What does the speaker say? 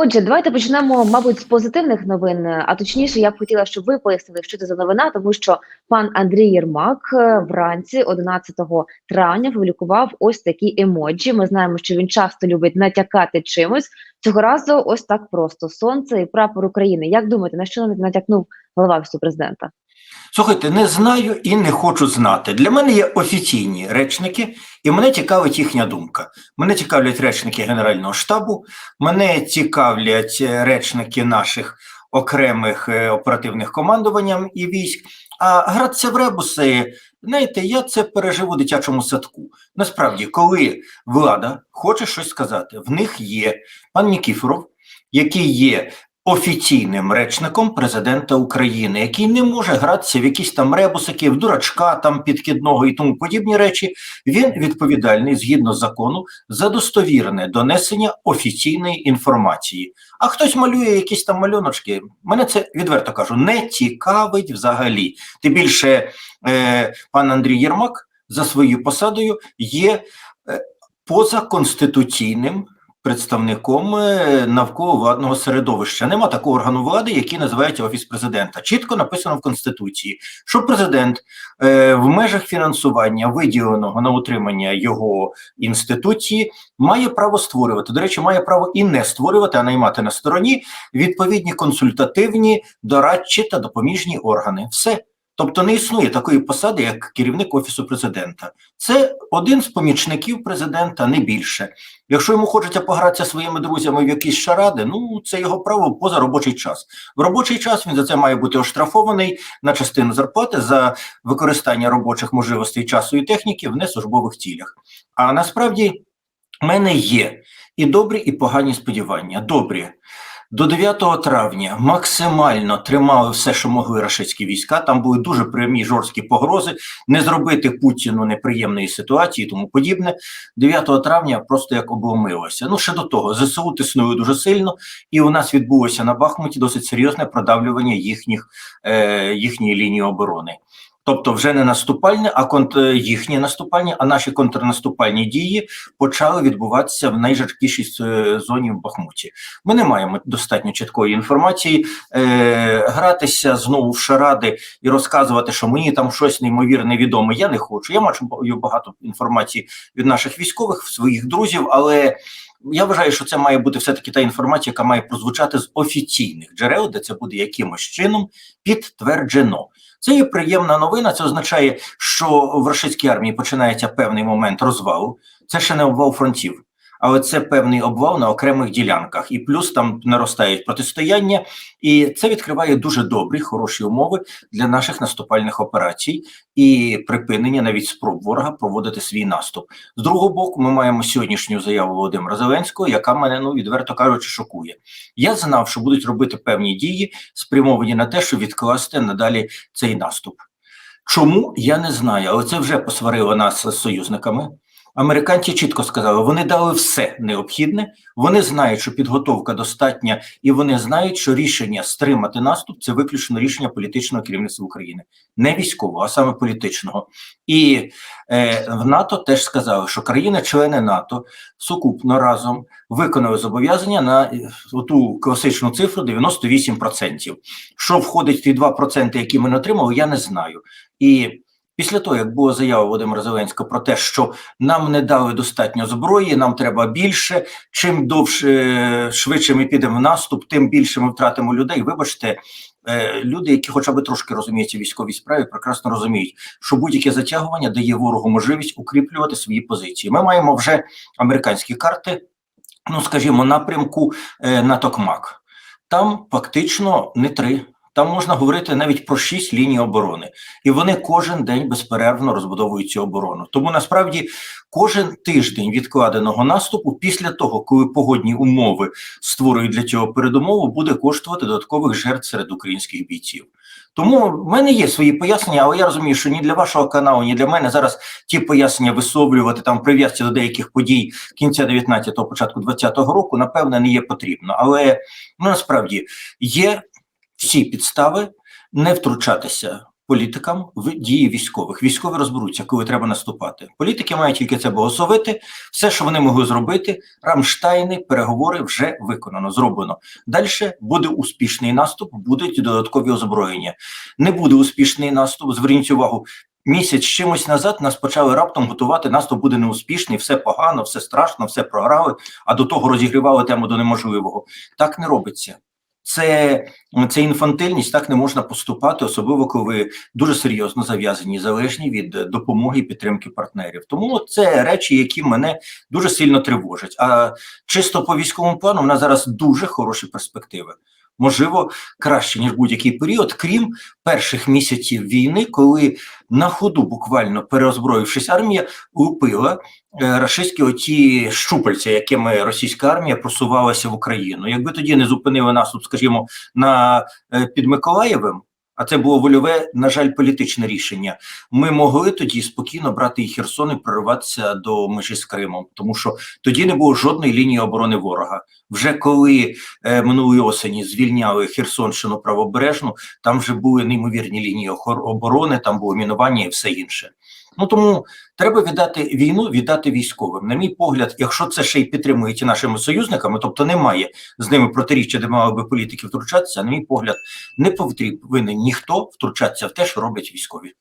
Отже, давайте почнемо, мабуть, з позитивних новин. А точніше, я б хотіла, щоб ви пояснили, що це за новина, тому що пан Андрій Єрмак е, вранці, 11 травня, публікував ось такі емоджі. Ми знаємо, що він часто любить натякати чимось. Цього разу ось так просто: сонце і прапор України. Як думаєте, на що натякнув голова всього президента? Слухайте, не знаю і не хочу знати. Для мене є офіційні речники, і мене цікавить їхня думка. Мене цікавлять речники Генерального штабу, мене цікавлять е, речники наших окремих е, оперативних командуванням і військ. А гратися в ребуси, знаєте, я це пережив у дитячому садку. Насправді, коли влада хоче щось сказати, в них є пан Нікіфоров, який є офіційним речником президента України, який не може гратися в якісь там ребусики, в дурачка там підкидного і тому подібні речі. Він відповідальний згідно закону за достовірне донесення офіційної інформації. А хтось малює якісь там малюночки. Мене це відверто кажу, не цікавить взагалі. Тим більше е, пан Андрій Єрмак за своєю посадою є е, позаконституційним представником е, навколовладного середовища. Нема такого органу влади, який називається офіс президента. Чітко написано в конституції, що президент е, в межах фінансування виділеного на утримання його інституції має право створювати. До речі, має право і не створювати, а наймати на стороні відповідні консультативні, дорадчі та допоміжні органи. Все. Тобто не існує такої посади, як керівник офісу президента. Це один з помічників президента, не більше. Якщо йому хочеться погратися своїми друзями в якісь шаради, ну це його право поза робочий час. В робочий час він за це має бути оштрафований на частину зарплати за використання робочих можливостей часу і техніки в неслужбових цілях. А насправді в мене є і добрі, і погані сподівання. Добрі. До 9 травня максимально тримали все, що могли рашистські війська. Там були дуже прямі жорсткі погрози, не зробити Путіну неприємної ситуації, тому подібне. 9 травня просто як обломилося. Ну ще до того ЗСУ тиснули дуже сильно, і у нас відбулося на Бахмуті досить серйозне продавлювання їхніх е, їхньої лінії оборони. Тобто, вже не наступальне, а конт їхні наступальні, а наші контрнаступальні дії почали відбуватися в найжаркішій е, зоні в Бахмуті. Ми не маємо достатньо чіткої інформації. Е, Гратися знову в шаради і розказувати, що мені там щось неймовірне відомо. Я не хочу. Я маю багато інформації від наших військових, своїх друзів, але. Я вважаю, що це має бути все таки та інформація, яка має прозвучати з офіційних джерел, де це буде якимось чином підтверджено. Це є приємна новина. Це означає, що в російській армії починається певний момент розвалу. Це ще не обвал фронтів, але це певний обвал на окремих ділянках, і плюс там наростають протистояння, і це відкриває дуже добрі, хороші умови для наших наступальних операцій і припинення навіть спроб ворога проводити свій наступ. З другого боку, ми маємо сьогоднішню заяву Володимира Зеленського, яка мене ну відверто кажучи, шокує. Я знав, що будуть робити певні дії, спрямовані на те, щоб відкласти надалі цей наступ. Чому я не знаю, але це вже посварило нас з союзниками. Американці чітко сказали, вони дали все необхідне, вони знають, що підготовка достатня, і вони знають, що рішення стримати наступ це виключно рішення політичного керівництва України, не військового, а саме політичного. І е, в НАТО теж сказали, що країни-члени НАТО сукупно разом виконали зобов'язання на ту класичну цифру 98%. Що входить в ті 2%, які ми не отримали, я не знаю. І Після того, як була заява Володимира Зеленського про те, що нам не дали достатньо зброї, нам треба більше. Чим довше швидше ми підемо в наступ, тим більше ми втратимо людей. Вибачте, е, люди, які хоча б трошки розуміються в військовій справі, прекрасно розуміють, що будь-яке затягування дає ворогу можливість укріплювати свої позиції. Ми маємо вже американські карти, ну скажімо, напрямку е, на Токмак. Там фактично не три. Там можна говорити навіть про шість ліній оборони, і вони кожен день безперервно розбудовують цю оборону. Тому насправді кожен тиждень відкладеного наступу, після того, коли погодні умови створюють для цього передумову, буде коштувати додаткових жертв серед українських бійців. Тому в мене є свої пояснення, але я розумію, що ні для вашого каналу, ні для мене зараз ті пояснення висловлювати там прив'язці до деяких подій кінця 19-го, початку 20-го року, напевне, не є потрібно. Але ну насправді є всі підстави не втручатися політикам в дії військових. Військові розберуться, коли треба наступати. Політики мають тільки це благословити. Все, що вони могли зробити, Рамштайни, переговори вже виконано, зроблено. Далі буде успішний наступ, будуть додаткові озброєння. Не буде успішний наступ. Зверніть увагу. Місяць чимось назад нас почали раптом готувати. Наступ буде неуспішний, все погано, все страшно, все програли. А до того розігрівали тему до неможливого. Так не робиться. Це, це інфантильність, так не можна поступати, особливо коли дуже серйозно зав'язані, залежні від допомоги і підтримки партнерів. Тому це речі, які мене дуже сильно тривожать. А чисто по військовому плану в нас зараз дуже хороші перспективи. Можливо, краще ніж будь-який період, крім перших місяців війни, коли на ходу, буквально переозброївшись, армія лупила е, рашистські оті щупальця, якими російська армія просувалася в Україну. Якби тоді не зупинили наступ, скажімо, на е, під Миколаєвим. А це було вольове, на жаль, політичне рішення. Ми могли тоді спокійно брати і Херсон і прориватися до межі з Кримом, тому що тоді не було жодної лінії оборони ворога. Вже коли е, минулої осені звільняли Херсонщину правобережну, там вже були неймовірні лінії оборони, там було мінування і все інше. Ну тому треба віддати війну, віддати військовим. На мій погляд, якщо це ще й підтримують нашими союзниками, тобто немає з ними протиріччя, де мали би політики втручатися. На мій погляд, не повинен ніхто втручатися в те, що роблять військові.